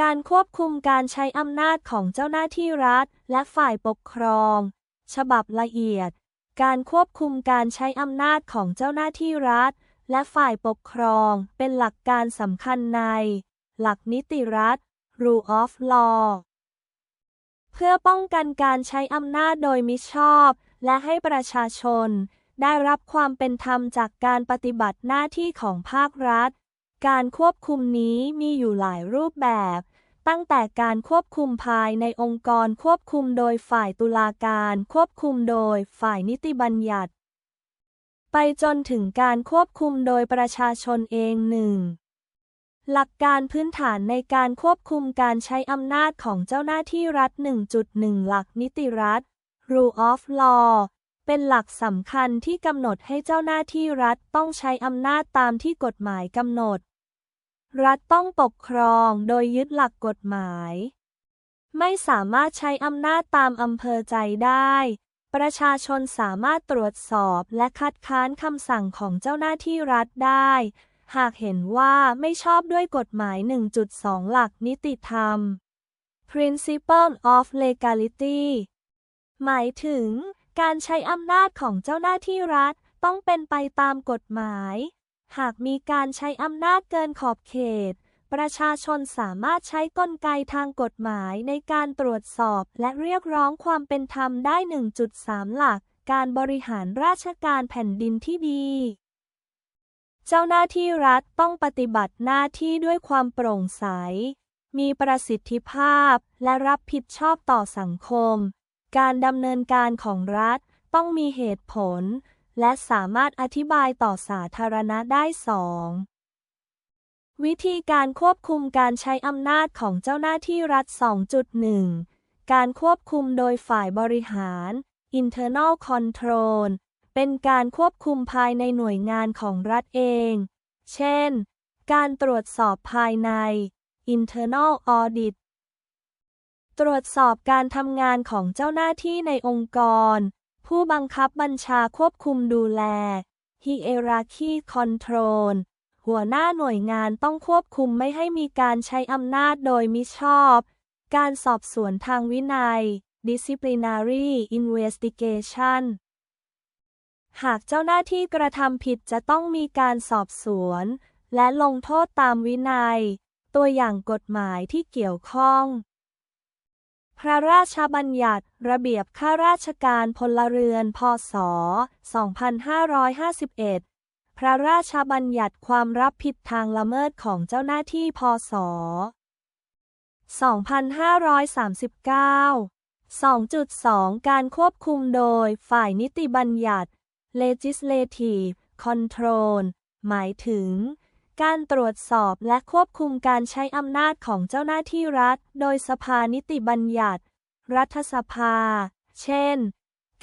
การควบคุมการใช้อำนาจของเจ้าหน้าที่รัฐ และฝ่ายปกครอง ฉบับละเอียด การควบคุมการใช้อำนาจของเจ้าหน้าที่รัฐ และฝ่ายปกครองเป็นหลักการสำคัญใน หลักนิติรัฐ rule of law เพื่อป้องกันการใช้อำนาจโดยมิชอบ และให้ประชาชน ได้รับความเป็นธรรมจากการปฏิบัติหน้าที่ของภาครัฐ การควบคุมนี้มีอยู่หลายรูปแบบ ตั้งแต่การควบคุมภายในองค์กรควบคุมโดยฝ่ายตุลาการ ควบคุมโดยฝ่ายนิติบัญญัติ ไปจนถึงการควบคุมโดยประชาชนเองหนึ่งหลักการพื้นฐานในการควบคุมการใช้อำนาจของเจ้าหน้าที่รัฐ 1.1 หลักนิติรัฐ rule of law เป็นหลักสำคัญที่กำหนดให้เจ้าหน้าที่รัฐต้องใช้อำนาจตามที่กฎหมายกำหนด รัฐต้องปกครองโดยยึดหลักกฎหมาย ไม่สามารถใช้อำนาจตามอำเภอใจได้ ประชาชนสามารถตรวจสอบและคัดค้านคำสั่งของเจ้าหน้าที่รัฐได้ หากเห็นว่าไม่ชอบด้วยกฎหมาย 1.2 หลักนิติธรรม Principle of Legality หมายถึง การใช้อำนาจของเจ้าหน้าที่รัฐต้องเป็นไปตามกฎหมาย หากมีการใช้อำนาจเกินขอบเขต ประชาชนสามารถใช้กลไกทางกฎหมายในการตรวจสอบและเรียกร้องความเป็นธรรมได้ 1.3 หลัก การบริหารราชการแผ่นดินที่ดีเจ้าหน้าที่รัฐต้องปฏิบัติหน้าที่ด้วยความโปร่งใส มีประสิทธิภาพ และรับผิดชอบต่อสังคม การดำเนินการของรัฐต้องมีเหตุผล และสามารถอธิบายต่อสาธารณะได้สองวิธีการควบคุมการใช้อำนาจของเจ้าหน้าที่รัฐ 2.1 การควบคุมโดยฝ่ายบริหาร internal control เป็นการควบคุมภายในหน่วยงานของรัฐเอง เช่น การตรวจสอบภายใน internal audit ตรวจสอบการทำงานของเจ้าหน้าที่ในองค์กร ผู้บังคับบัญชาควบคุมดูแล hierarchy control หัวหน้าหน่วยงานต้องควบคุมไม่ให้มีการใช้อำนาจโดยมิชอบ การสอบสวนทางวินัย disciplinary investigation หากเจ้าหน้าที่กระทำผิดจะต้องมีการสอบสวน และลงโทษตามวินัย ตัวอย่างกฎหมายที่เกี่ยวข้อง พระราชบัญญัติระเบียบข้าราชการพลเรือน พศ 2551 พระราชบัญญัติความรับผิดทางละเมิดของเจ้าหน้าที่ พศ 2539 2.2 การควบคุมโดยฝ่ายนิติบัญญัติ legislative control หมายถึง การตรวจสอบและควบคุมการใช้อำนาจของเจ้าหน้าที่รัฐ โดยสภานิติบัญญัติ รัฐสภา เช่น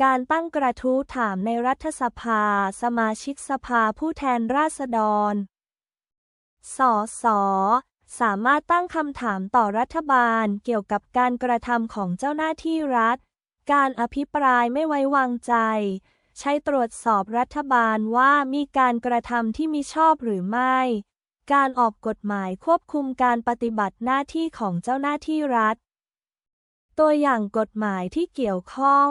การตั้งกระทู้ถามในรัฐสภา สมาชิกสภาผู้แทนราษฎร สส สามารถตั้งคำถามต่อรัฐบาลเกี่ยวกับการกระทำของเจ้าหน้าที่รัฐ การอภิปรายไม่ไว้วางใจ ใช้ตรวจสอบรัฐบาลว่ามีการกระทำที่มิชอบหรือไม่ การออกกฎหมายควบคุมการปฏิบัติหน้าที่ของเจ้าหน้าที่รัฐ ตัวอย่างกฎหมายที่เกี่ยวข้อง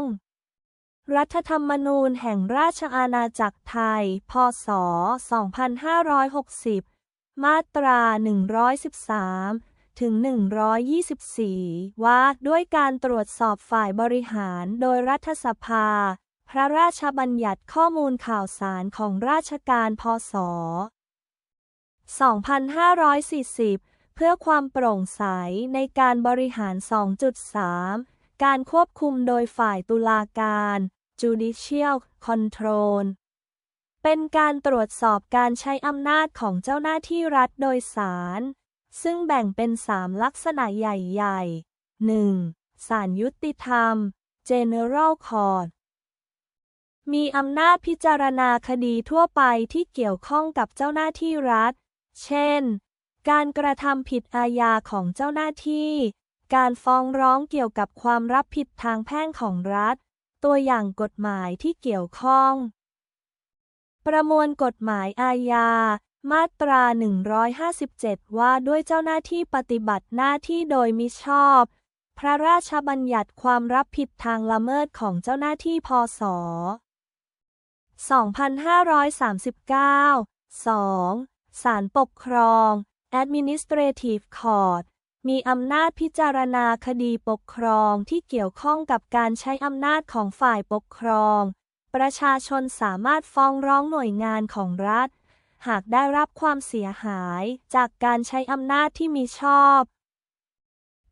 รัฐธรรมนูญแห่งราชอาณาจักรไทย พศ 2560 มาตรา 113 ถึง 124 ว่าด้วยการตรวจสอบฝ่ายบริหารโดยรัฐสภา พระราชบัญญัติข้อมูลข่าวสารของราชการพศ 2540 เพื่อความโปร่งใสในการบริหาร 2.3 การควบคุมโดยฝ่ายตุลาการ judicial control เป็นการตรวจสอบการใช้อำนาจของเจ้าหน้าที่รัฐโดยสาร ซึ่งแบ่งเป็น3ลักษณะใหญ่ๆ 1. ศาลยุติธรรม General Court มีอำนาจพิจารณาคดีทั่วไปที่เกี่ยวข้องกับเจ้าหน้าที่รัฐ เช่น การกระทำผิดอาญาของเจ้าหน้าที่ การฟ้องร้องเกี่ยวกับความรับผิดทางแพ่งของรัฐ ตัวอย่างกฎหมายที่เกี่ยวข้อง ประมวลกฎหมายอาญา มาตรา 157 ว่าด้วยเจ้าหน้าที่ปฏิบัติหน้าที่โดยมิชอบ พระราชบัญญัติความรับผิดทางละเมิดของเจ้าหน้าที่พศ 2539 2. ศาลปกครอง Administrative Court มีอำนาจพิจารณาคดีปกครองที่เกี่ยวข้องกับการใช้อำนาจของฝ่ายปกครอง ประชาชนสามารถฟ้องร้องหน่วยงานของรัฐ หากได้รับความเสียหายจากการใช้อำนาจที่มีชอบ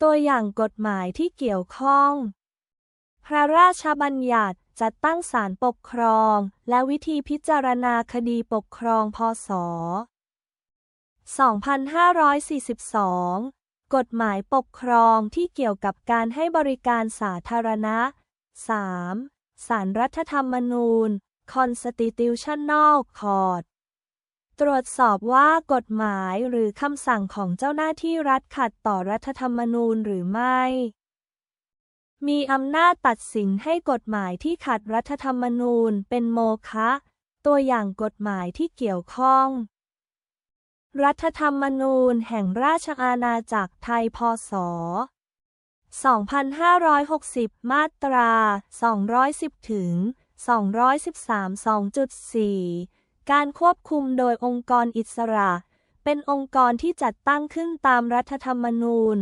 ตัวอย่างกฎหมายที่เกี่ยวข้อง พระราชบัญญัติ จัดตั้งศาลปกครอง และวิธีพิจารณาคดีปกครองพศ 2542 กฎหมายปกครองที่เกี่ยวกับการให้บริการสาธารณะ 3. ศาลรัฐธรรมนูญ Constitutional Court ตรวจสอบว่ากฎหมายหรือคำสั่งของเจ้าหน้าที่รัฐขัดต่อรัฐธรรมนูญหรือไม่ มีอำนาจตัดสินให้กฎหมายที่ขัดรัฐธรรมนูญเป็นโมฆะ ตัวอย่างกฎหมายที่เกี่ยวข้อง รัฐธรรมนูญแห่งราชอาณาจักรไทยพศ 2560 มาตรา 210 ถึง 213 2.4 การควบคุมโดยองค์กรอิสระ เป็นองค์กรที่จัดตั้งขึ้นตามรัฐธรรมนูญ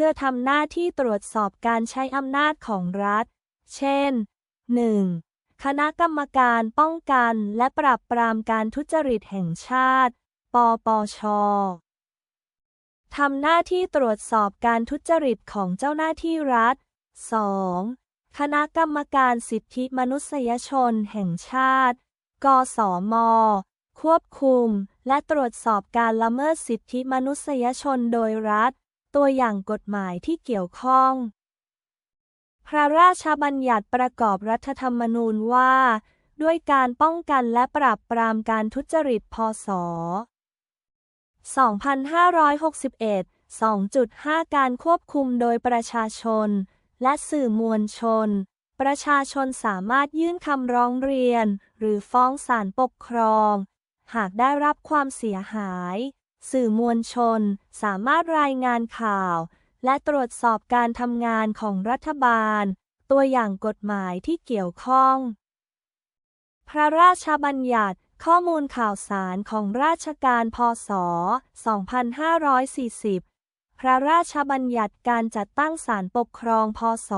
พื่อทำหน้าที่ตรวจสอบการใช้อำนาจของรัฐ เช่น 1. คณะกรรมการป้องกันและปราบปรามการทุจริตแห่งชาติ ปปช ทำหน้าที่ตรวจสอบการทุจริตของเจ้าหน้าที่รัฐ 2. คณะกรรมการสิทธิมนุษยชนแห่งชาติ กสม ควบคุม และตรวจสอบการละเมิดสิทธิมนุษยชนโดยรัฐ ตัวอย่างกฎหมายที่เกี่ยวข้อง พระราชบัญญัติประกอบรัฐธรรมนูญว่า ด้วยการป้องกันและปราบปรามการทุจริตพศ 2561 2.5 การควบคุมโดยประชาชน และสื่อมวลชน ประชาชนสามารถยื่นคำร้องเรียน หรือฟ้องศาลปกครอง หากได้รับความเสียหาย สื่อมวลชน สามารถรายงานข่าว และตรวจสอบการทำงานของรัฐบาล ตัวอย่างกฎหมายที่เกี่ยวข้อง พระราชบัญญัติข้อมูลข่าวสารของราชการพศ 2540 พระราชบัญญัติการจัดตั้งศาลปกครองพศ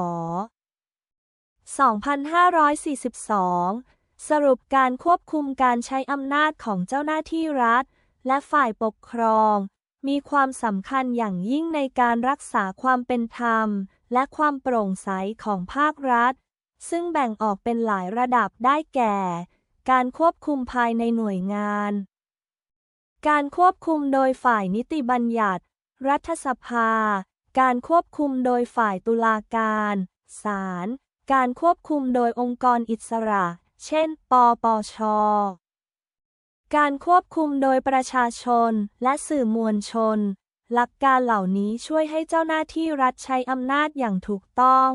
2542 สรุปการควบคุมการใช้อำนาจของเจ้าหน้าที่รัฐ และฝ่ายปกครอง มีความสำคัญอย่างยิ่งในการรักษาความเป็นธรรม และความโปร่งใสของภาครัฐ ซึ่งแบ่งออกเป็นหลายระดับได้แก่ การควบคุมภายในหน่วยงาน การควบคุมโดยฝ่ายนิติบัญญัติ รัฐสภา การควบคุมโดยฝ่ายตุลาการศาลการควบคุมโดยองค์กรอิสระ เช่น ปปช การควบคุมโดยประชาชนและสื่อมวลชน หลักการเหล่านี้ช่วยให้เจ้าหน้าที่รัฐใช้อำนาจอย่างถูกต้อง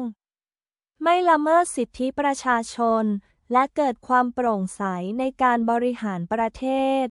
ไม่ละเมิดสิทธิประชาชน และเกิดความโปร่งใสในการบริหารประเทศ